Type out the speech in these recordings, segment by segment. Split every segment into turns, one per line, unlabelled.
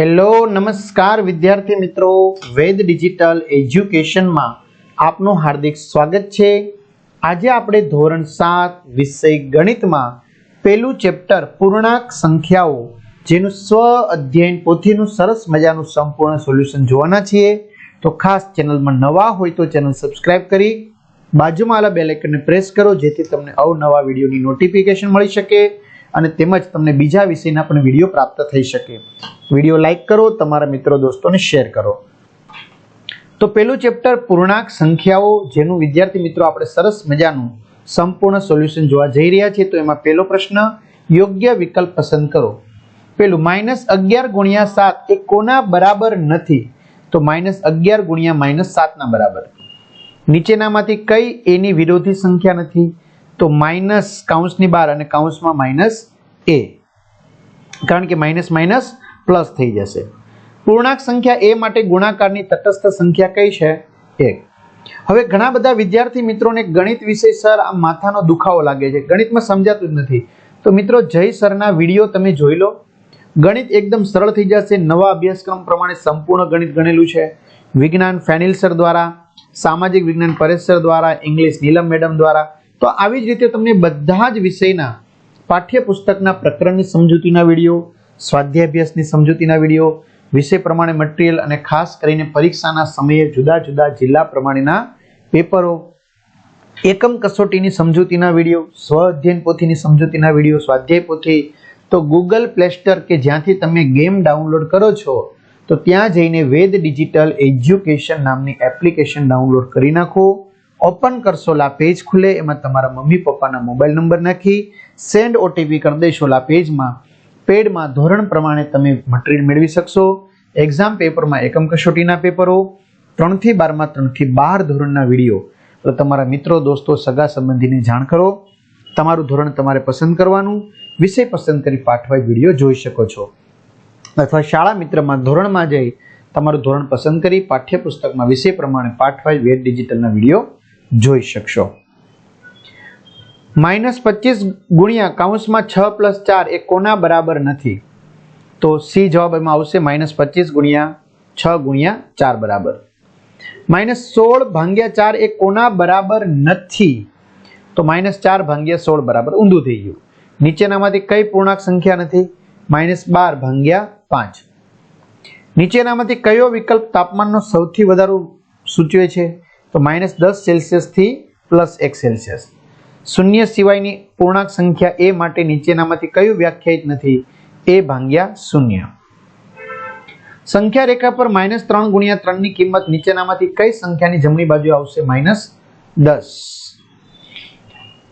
Hello નમસ્કાર વિદ્યાર્થી મિત્રો. વેદ ડિજિટલ એજ્યુકેશનમાં આપનું હાર્દિક સ્વાગત છે. આજે આપણે ધોરણ સાત વિષય ગણિતમાં પેલું ચેપ્ટર પૂર્ણાંક સંખ્યાઓ, જેનું સ્વ અધ્યયન પોથીનું સરસ મજાનું સંપૂર્ણ સોલ્યુશન જોવાના છીએ. તો ખાસ ચેનલમાં નવા હોય તો ચેનલ સબસ્ક્રાઇબ કરી, બાજુમાં આવેલા બેલ પ્રેસ કરો, જેથી તમને અવનવા વિડીયોની નોટિફિકેશન મળી શકે. અને તેમજ તમને બીજા વિષયના પણ વીડિયો પ્રાપ્ત થઈ શકે. વીડિયો લાઈક કરો, તમારા મિત્રો દોસ્તોને શેર કરો. તો પેલું ચેપ્ટર પૂર્ણાંક સંખ્યાઓ, જેનું વિદ્યાર્થી મિત્રો આપણે સરસ મજાનું સંપૂર્ણ સોલ્યુશન જોવા જઈ રહ્યા છીએ, તો એમાં પહેલો પ્રશ્ન, યોગ્ય વિકલ્પ પસંદ કરો. પેલું, માઇનસ અગિયાર ગુણ્યા સાત એ કોના બરાબર નથી? તો માઇનસ અગિયાર ગુણ્યા માઇનસ સાતના બરાબર. નીચેનામાંથી કઈ એની વિરોધી સંખ્યા નથી? તો માઇનસ કાઉન્સની બહાર અને કાઉન્સમાં માઇનસ એ કારણ કે માઇનસ માઇનસ પ્લસ થઈ જશે. પૂર્ણાંક સંખ્યા એ માટે ગુણાકારની તટસ્થ સંખ્યા કઈ છે? એક. હવે ઘણા બધા વિદ્યાર્થી મિત્રોને ગણિત વિષય સર આ માથાનો દુખાવો લાગે છે. ગણિતમાં સમજાતું જ નથી. તો મિત્રો જય સરના વીડિયો તમે જોઈ લો. ગણિત એકદમ સરળ થઈ જશે. નવા અભ્યાસક્રમ પ્રમાણે સંપૂર્ણ ગણિત ગણેલું છે. વિજ્ઞાન ફેનિલ સર દ્વારા, સામાજિક વિજ્ઞાન પરેશ સર દ્વારા, ઇંગ્લિશ નીલમ મેડમ દ્વારા તો આવી જ રીતે તમને બધા જ વિષયના પાઠ્યપુસ્તકના પ્રકરણની સમજૂતીના વીડિયો સ્વાધ્યાભ્યાસની સમજૂતીના વીડિયો, વિષય પ્રમાણે મટીરિયલ અને ખાસ કરીને પરીક્ષાના સમયે જુદા જુદા જિલ્લા પ્રમાણેના પેપરો, એકમ કસોટીની સમજૂતીના વીડિયો, સ્વ અધ્યયન પોથીની સમજૂતીના વીડિયો, સ્વાધ્યાય પોથી, તો ગૂગલ પ્લે સ્ટોર કે જ્યાંથી તમે ગેમ ડાઉનલોડ કરો છો, તો ત્યાં જઈને વેદ ડિજિટલ એજ્યુકેશન નામની એપ્લિકેશન ડાઉનલોડ કરી નાખો. ઓપન કરશો લા પેજ ખુલે, એમાં તમારા મમ્મી પપ્પાના મોબાઈલ નંબર નાખી, સેન્ડ ઓટીપી કરી દેશો લા પેજમાં. પેડમાં ધોરણ પ્રમાણે તમે મટીરિયલ મેળવી શકશો. એક્ઝામ પેપરમાં એકમ કસોટીના પેપરો, ત્રણથી બારમાં, ત્રણથી બાર ધોરણના વીડિયો. તો તમારા મિત્રો, દોસ્તો, સગા સંબંધીને જાણ કરો. તમારું ધોરણ તમારે પસંદ કરવાનું. વિષય પસંદ કરી પાઠવાય વીડિયો જોઈ શકો છો. અથવા શાળા મિત્રમાં ધોરણમાં જઈ તમારું ધોરણ પસંદ કરી પાઠ્યપુસ્તકમાં વિષય પ્રમાણે પાઠવાય વેદ ડિજિટલના વીડિયો જોઈ શકશો. માઇનસ પચીસ ગુણ્યા કાઉન્સમાં છ પ્લસ ચાર એ કોના બરાબર નથી? તો સી જવાબ એમાં આવશે માઇનસ પચીસ ગુણ્યા છ ગુણ્યા ચાર બરાબર. માઇનસ સોળ ભાંગ્યા ચાર એ કોના બરાબર નથી? તો માઇનસ ચાર ભાંગ્યા સોળ બરાબર ઊંધું થઈ ગયું. નીચેનામાંથી કઈ પૂર્ણાંક સંખ્યા નથી? માઇનસ બાર ભાંગ્યા પાંચ. નીચેનામાંથી કયો વિકલ્પ તાપમાનનો સૌથી વધારે સૂચવે છે? તો માઇનસ દસ સેલ્સિયસથી પ્લસ એક સેલ્સિયસ. શૂન્ય સિવાયની પૂર્ણાંક સંખ્યા એ માટે નીચેનામાંથી કયું વ્યાખ્યાયિત નથી? એ ભાંગ્યા શૂન્ય. સંખ્યા રેખા પર માઇનસ ત્રણ ગુણ્યા ત્રણની કિંમત નીચેનામાંથી કઈ સંખ્યાની જમણી બાજુ આવશે? માઇનસ દસ.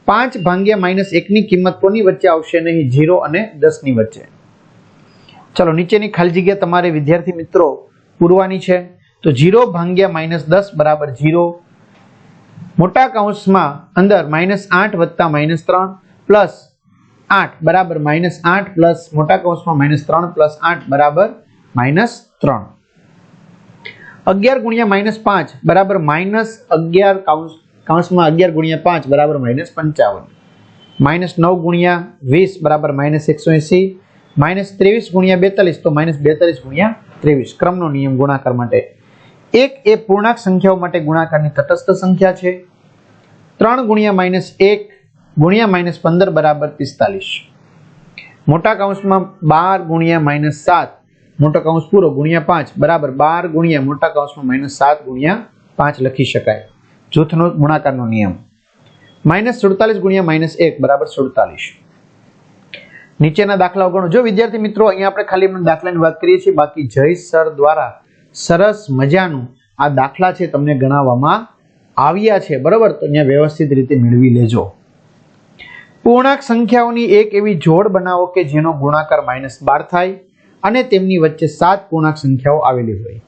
પાંચ ભાંગ્યા માઇનસ એકની કિંમત કોની વચ્ચે આવશે નહીં? જીરો અને દસની વચ્ચે. ચલો નીચેની ખાલી જગ્યા તમારે વિદ્યાર્થી મિત્રો પૂરવાની છે. તો જીરો ભાંગ્યા માઇનસ દસ બરાબર જીરો મોટા કૌંસમાં અંદર માઇનસ આઠ વત્તા માઇનસ ત્રણ પ્લસ આઠ બરાબર માઇનસ આઠ પ્લસ મોટા કૌંસમાં માઇનસ ત્રણ પ્લસ આઠ બરાબર માઇનસ ત્રણ. અગિયાર ગુણ્યા માઇનસ પાંચ બરાબર માઇનસ અગિયાર કાઉન્સ કાઉન્સમાં અગિયાર ગુણ્યા પાંચ બરાબર માઇનસ પંચાવન. માઇનસ નવ ગુણ્યા વીસ બરાબર માઇનસ એકસો એંસી. માઇનસ ત્રેવીસ ગુણ્યા બેતાલીસ તો માઇનસ બેતાલીસ ગુણ્યા ત્રેવીસ. ક્રમનો નિયમ ગુણાકાર માટે એક એ પૂર્ણાંક સંખ્યાઓ માટે ગુણાકારની તટસ્થ સંખ્યા છે. ત્રણ ગુણ્યા માઇનસ એક ગુણ્યા માઇનસ પંદર બરાબર પિસ્તાલીસ. મોટા કૌંસમાં બાર ગુણ્યા માઇનસ સાત, મોટા કૌંસ પૂરો ગુણ્યા પાંચ, બરાબર બાર ગુણ્યા મોટા કૌંસમાં માઇનસ સાત ગુણ્યા પાંચ લખી શકાય. જૂથનો ગુણાકારનો નિયમ. માઇનસ સુડતાલીસ ગુણ્યા માઇનસ એક, બરાબર સુડતાલીસ. નીચેના દાખલાઓ ગણો. જો વિદ્યાર્થી મિત્રો, અહીંયા આપણે ખાલી દાખલાની વાત કરીએ છીએ, બાકી જય સર દ્વારા સરસ મજાનું આ દાખલા છે તમને ગણાવવામાં આવ્યા છે. બરાબર? તો અહીંયા વ્યવસ્થિત રીતે મેળવી લેજો. પૂર્ણાંક સંખ્યાઓની એક એવી જોડ બનાવો કે જેનો ગુણાકાર માઇનસ બાર થાય અને તેમની વચ્ચે સાત પૂર્ણાંક સંખ્યાઓ આવેલી હોય.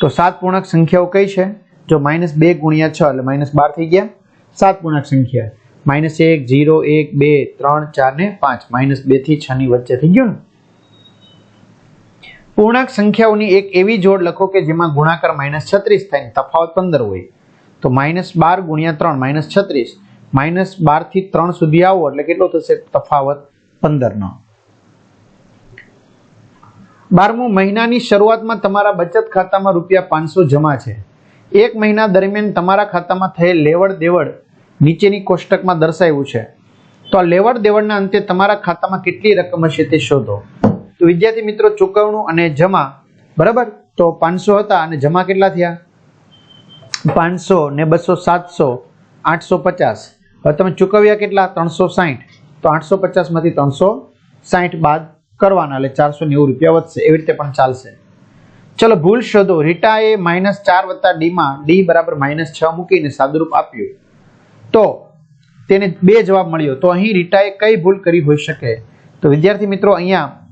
તો સાત પૂર્ણાંક સંખ્યાઓ કઈ છે? જો માઇનસ બે ગુણ્યા છ, એટલે માઇનસ બાર થઈ ગયા. સાત પૂર્ણાંક સંખ્યા. માઇનસ એક જીરો એક, બે, ત્રણ, ચાર ને પાંચ. માઇનસ બેથી છ ની વચ્ચે થઈ ગયું ને? પૂર્ણાંક સંખ્યાઓની એક એવી જોડ લખો કે જેમાં ગુણાકાર માઇનસ છત્રીસ થાય તફાવત પંદર હોય. તો માઇનસ બાર ગુણ્યા ત્રણ, માઇનસ છત્રીસ. માઇનસ બારથી ત્રણ સુધી આવો એટલે કેટલો થશે? તફાવત પંદર નો બારમું, મહિનાની શરૂઆતમાં તમારા બચત ખાતામાં રૂપિયા પાંચસો જમા છે. એક મહિના દરમિયાન તમારા ખાતામાં થયેલ લેવડ દેવડ નીચેની કોષ્ટકમાં દર્શાવ્યું છે. તો આ લેવડ દેવડના અંતે તમારા ખાતામાં કેટલી રકમ હશે તે શોધો. તો વિદ્યાર્થી મિત્રો, ચૂકવણું અને જમા, બરાબર? તો પાંચસો હતા અને જમા કેટલા થયા? પાંચસો ને બસો સાતસો, આઠસો પચાસ. હવે તમે ચૂકવ્યા કેટલા? ત્રણસો સાહીઠ. તો આઠસો પચાસમાંથી ત્રણસો સાહીઠ બાદ કરવાના, એટલે ચારસો નેવું રૂપિયા વધશે. એવી રીતે પણ ચાલશે. ચલો, ભૂલ શોધો. રીટાએ માઇનસ ચાર વત્તા ડીમાં, ડી બરાબર માઇનસ છ મૂકીને સાદુરૂપ આપ્યું. તો તેને બે જવાબ મળ્યો. તો અહીં રીટાએ કઈ ભૂલ કરી હોઈ શકે? તો વિદ્યાર્થી મિત્રો, અહીંયા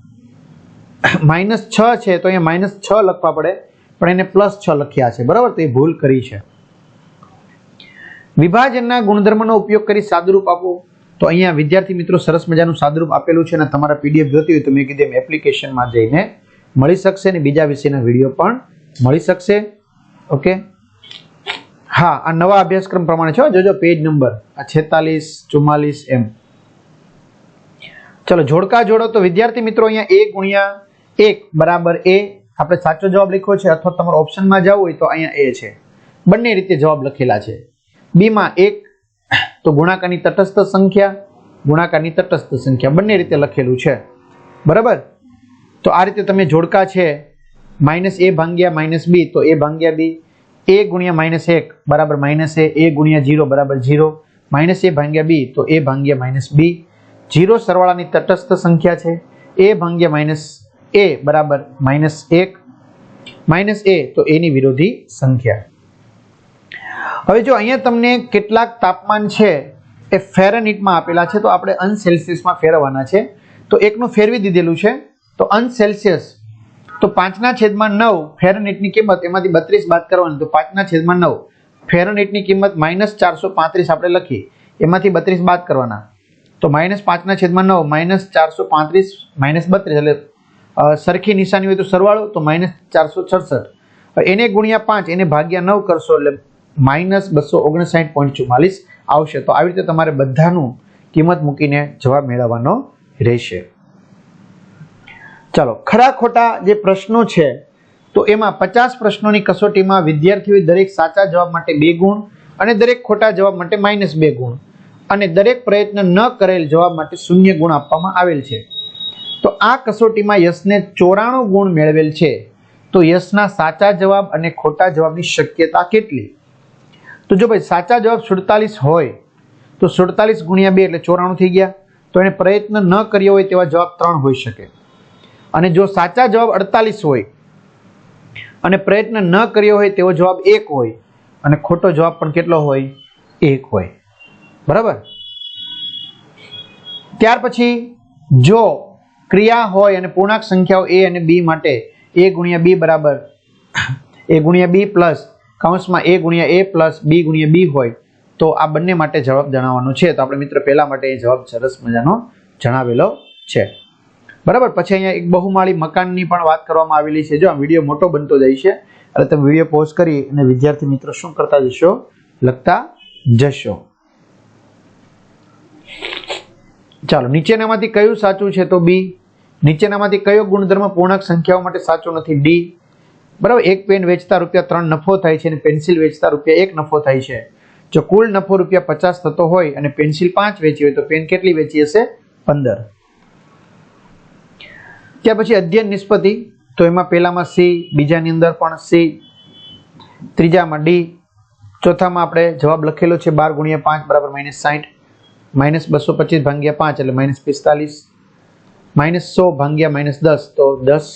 માઇનસ છ છે તો અહીંયા માઇનસ છ લખવા પડે. પણ એને પ્લસ છ લખ્યા છે. બરાબર? તો એ ભૂલ કરી છે. વિભાજનના ગુણધર્મનો ઉપયોગ કરી સાદુરૂપ આપો. તો અહીંયા વિદ્યાર્થી મિત્રો સરસ મજાનું સાદુરૂપ આપેલું છે અને તમારા પીડીએફ જોતી હોય તો મેં કીધું એમ એપ્લિકેશનમાં જઈને મળી શકશે અને બીજા વિષયના વીડિયો પણ મળી શકશે. ઓકે? હા, આ નવા અભ્યાસક્રમ પ્રમાણે છે જોજો, પેજ નંબર. આ છેતાલીસ, ચુમ્માલીસ એમ. ચલો, જોડકા જોડો. તો વિદ્યાર્થી મિત્રો અહીંયા એ ગુણ્યા એક બરાબર એ. આપણે સાચો જવાબ લખ્યો છે અથવા તમારો ઓપ્શનમાં જવું હોય તો અહીંયા એ છે. બંને રીતે જવાબ લખેલા છે. બીમાં એક, તો ગુણાકારની તટસ્થ સંખ્યા, ગુણાકારની તટસ્થ સંખ્યા. બંને રીતે લખેલું છે. બરાબર? તો આ રીતે તમે જોડકા છે. માઇનસ એ ભાંગ્યા માઇનસ બી, તો એ ભાંગ્યા બી. એ ગુણ્યા માઇનસ એક, બરાબર માઇનસ એ. એ ગુણ્યા જીરો, બરાબર જીરો. માઇનસ એ ભાંગ્યા બી, તો એ ભાંગ્યા માઇનસ બી. જીરો સરવાળાની તટસ્થ સંખ્યા છે. એ ભાંગ્યા માઇનસ એ બરાબર માઇનસ એક માઇનસ એ તો એની વિરોધી સંખ્યા. હવે જો અહીંયા તમને કેટલાક તાપમાન છે એ ફેરનહીટમાં આપેલા છે, તો આપણે અંશ સેલ્સિયસમાં ફેરવવાના છે. તો એકનું ફેરવી દીધેલું છે, તો અંશ સેલ્સિયસ તો પાંચના છેદમાં નવ ફેરનહીટની કિંમત એમાંથી બત્રીસ બાદ કરવાની, તો પાંચના છેદમાં નવ ફેરનહીટની કિંમત માઇનસ ચારસો પાંત્રીસ આપણે લખી, એમાંથી બત્રીસ બાદ કરવાના. તો માઇનસ પાંચના છેદમાં નવ માઇનસ ચારસો પાંત્રીસ માઇનસ બત્રીસ, એટલે સરખી નિશાની હોય તો સરવાળો, તો માઇનસ ચારસો છડસઠ. એને ગુણ્યા પાંચ, એને ભાગ્યા નવ કરશો એટલે માઇનસ બસો ઓગણસાઠ પોઈન્ટ ચુમ્માલીસ આવશે. તો આવી રીતે તમારે બધાનું કિંમત મૂકીને જવાબ મેળવવાનો રહેશે. ચાલો, ખરા ખોટા જે પ્રશ્નો છે, તો એમાં પચાસ પ્રશ્નોની કસોટીમાં વિદ્યાર્થીઓએ દરેક સાચા જવાબ માટે બે ગુણ અને દરેક ખોટા જવાબ માટે માઇનસ બે ગુણ. અને દરેક પ્રયત્ન ન કરેલ જવાબ માટે શૂન્ય ગુણ આપવામાં આવેલ છે. તો આ કસોટીમાં યશને ચોરાણું ગુણ મેળવેલ છે. તો યશના સાચા જવાબ અને ખોટા જવાબની શક્યતા કેટલી? તો જો ભાઈ સાચા જવાબ સુડતાલીસ હોય, તો સુડતાલીસ ગુણ્યા બે એટલે ચોરાણું થઈ ગયા. તો એણે પ્રયત્ન ન કર્યો હોય તેવા જવાબ ત્રણ હોઈ શકે. અને જો સાચા જવાબ અડતાલીસ હોય, અને પ્રયત્ન ન કર્યો હોય તેવો જવાબ એક હોય, અને ખોટો જવાબ પણ કેટલો હોય? એક હોય. બરાબર? ત્યાર પછી જો ક્રિયા હોય અને પૂર્ણાંક સંખ્યાઓ એ અને બી માટે એ ગુણ્યા બી બરાબર એ ગુણ્યા બી પ્લસ કૌંસમાં એ ગુણ્યા એ પ્લસ બી ગુણ્યા બી હોય, તો આ બંને માટે જવાબ જણાવવાનો છે. તો આપણે મિત્ર પહેલા માટે એ જવાબ સરસ મજાનો જણાવેલો છે. બરાબર? પછી અહીંયા એક બહુમાળી મકાનની પણ વાત કરવામાં આવેલી છે. જો આ વીડિયો મોટો બનતો જાય છે, એટલે તમે વીડિયો પોઝ કરી અને વિદ્યાર્થી મિત્રો શું કરતા જશો? લખતા જશો. ચાલો, નીચેનામાંથી કયું સાચું છે તો બી? નીચેનામાંથી કયો ગુણધર્મ પૂર્ણાંક સંખ્યાઓ માટે સાચો નથી? ડી બરાબર, એક પેન વેચતા રૂપિયા ત્રણ નફો થાય છે અને પેન્સિલ વેચતા રૂપિયા એક નફો થાય છે. જો કુલ નફો રૂપિયા પચાસ થતો હોય અને પેન્સિલ પાંચ વેચી હોય તો પેન કેટલી વેચી હશે? પંદર. ત્યાર પછી અધ્યયન નિષ્પતિ. તો એમાં પહેલામાં સી બીજાની અંદર પણ સી ત્રીજામાં ડી ચોથામાં આપણે જવાબ લખેલો છે બાર ગુણ્યા પાંચ બરાબર માઇનસ સાઠ માઇનસ બસો પચીસ ભાગ્યા પાંચ એટલે માઇનસ પિસ્તાલીસ. માઇનસ સો ભાગ્યા માઇનસ દસ, તો દસ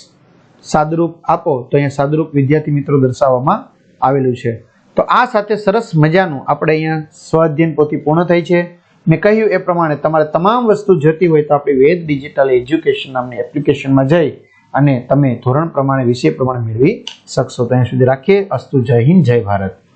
સાદુરૂપ આપો, તો અહીંયા સાદુરૂપ વિદ્યાર્થી મિત્રો દર્શાવવામાં આવેલું છે. તો આ સાથે સરસ મજાનું આપણે અહીંયા સ્વાધ્યન પોથી પૂર્ણ થઈ છે. મેં કહ્યું એ પ્રમાણે તમારે તમામ વસ્તુ જતી હોય તો આપણી વેદ, ડિજિટલ એજ્યુકેશન નામની એપ્લિકેશનમાં જઈ અને તમે ધોરણ પ્રમાણે, વિષય પ્રમાણે મેળવી શકશો. તો અહીંયા સુધી રાખીએ. અસ્તુ જય હિન્દ, જય ભારત.